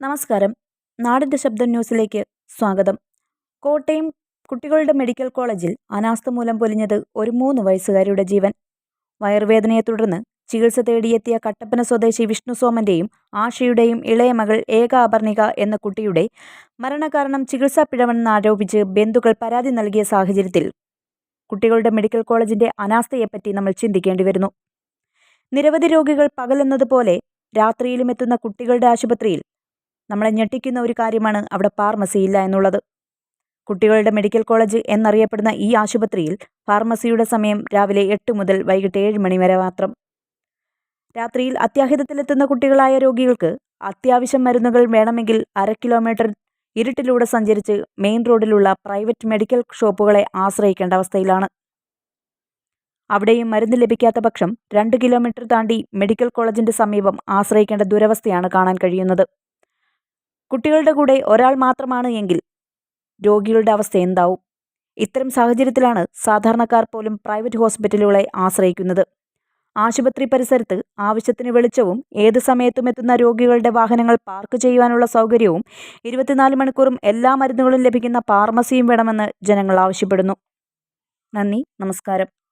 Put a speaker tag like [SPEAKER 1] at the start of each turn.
[SPEAKER 1] നമസ്കാരം. നാടിന്റെ ശബ്ദം ന്യൂസിലേക്ക് സ്വാഗതം. കോട്ടയം കുട്ടികളുടെ മെഡിക്കൽ കോളേജിൽ അനാസ്ഥ മൂലം പൊലിഞ്ഞത് ഒരു മൂന്ന് വയസ്സുകാരിയുടെ ജീവൻ. വയറുവേദനയെ തുടർന്ന് ചികിത്സ തേടിയെത്തിയ കട്ടപ്പന സ്വദേശി വിഷ്ണു സോമന്റെയും ആഷയുടെയും ഇളയ മകൾ ഏക അപർണിക എന്ന കുട്ടിയുടെ മരണകാരണം ചികിത്സാ പിഴവെന്ന് ആരോപിച്ച് ബന്ധുക്കൾ പരാതി നൽകിയ സാഹചര്യത്തിൽ കുട്ടികളുടെ മെഡിക്കൽ കോളേജിന്റെ അനാസ്ഥയെപ്പറ്റി നമ്മൾ ചിന്തിക്കേണ്ടി വരുന്നു. നിരവധി രോഗികൾ പകലെന്നതുപോലെ രാത്രിയിലും എത്തുന്ന കുട്ടികളുടെ ആശുപത്രിയിൽ നമ്മളെ ഞെട്ടിക്കുന്ന ഒരു കാര്യമാണ് അവിടെ ഫാർമസി ഇല്ല എന്നുള്ളത്. കുട്ടികളുടെ മെഡിക്കൽ കോളേജ് എന്നറിയപ്പെടുന്ന ഈ ആശുപത്രിയിൽ ഫാർമസിയുടെ സമയം രാവിലെ എട്ട് മുതൽ വൈകിട്ട് ഏഴ് മണി വരെ മാത്രം. രാത്രിയിൽ അത്യാഹിതത്തിലെത്തുന്ന കുട്ടികളായ രോഗികൾക്ക് അത്യാവശ്യം മരുന്നുകൾ വേണമെങ്കിൽ അര കിലോമീറ്റർ ഇരുട്ടിലൂടെ സഞ്ചരിച്ച് മെയിൻ റോഡിലുള്ള പ്രൈവറ്റ് മെഡിക്കൽ ഷോപ്പുകളെ ആശ്രയിക്കേണ്ട അവസ്ഥയിലാണ്. അവിടെയും മരുന്ന് ലഭിക്കാത്ത പക്ഷം രണ്ട് കിലോമീറ്റർ താണ്ടി മെഡിക്കൽ കോളേജിന്റെ സമീപം ആശ്രയിക്കേണ്ട ദുരവസ്ഥയാണ് കാണാൻ കഴിയുന്നത്. കുട്ടികളുടെ കൂടെ ഒരാൾ മാത്രമാണ് എങ്കിൽ രോഗികളുടെ അവസ്ഥ എന്താവും? ഇത്തരം സാഹചര്യത്തിലാണ് സാധാരണക്കാർ പോലും പ്രൈവറ്റ് ഹോസ്പിറ്റലുകളെ ആശ്രയിക്കുന്നത്. ആശുപത്രി പരിസരത്ത് ആവശ്യത്തിന് വെളിച്ചവും ഏത് സമയത്തും എത്തുന്ന രോഗികളുടെ വാഹനങ്ങൾ പാർക്ക് ചെയ്യുവാനുള്ള സൗകര്യവും ഇരുപത്തിനാല് മണിക്കൂറും എല്ലാ മരുന്നുകളും ലഭിക്കുന്ന ഫാർമസിയും വേണമെന്ന് ജനങ്ങൾ ആവശ്യപ്പെടുന്നു. നന്ദി നമസ്കാരം.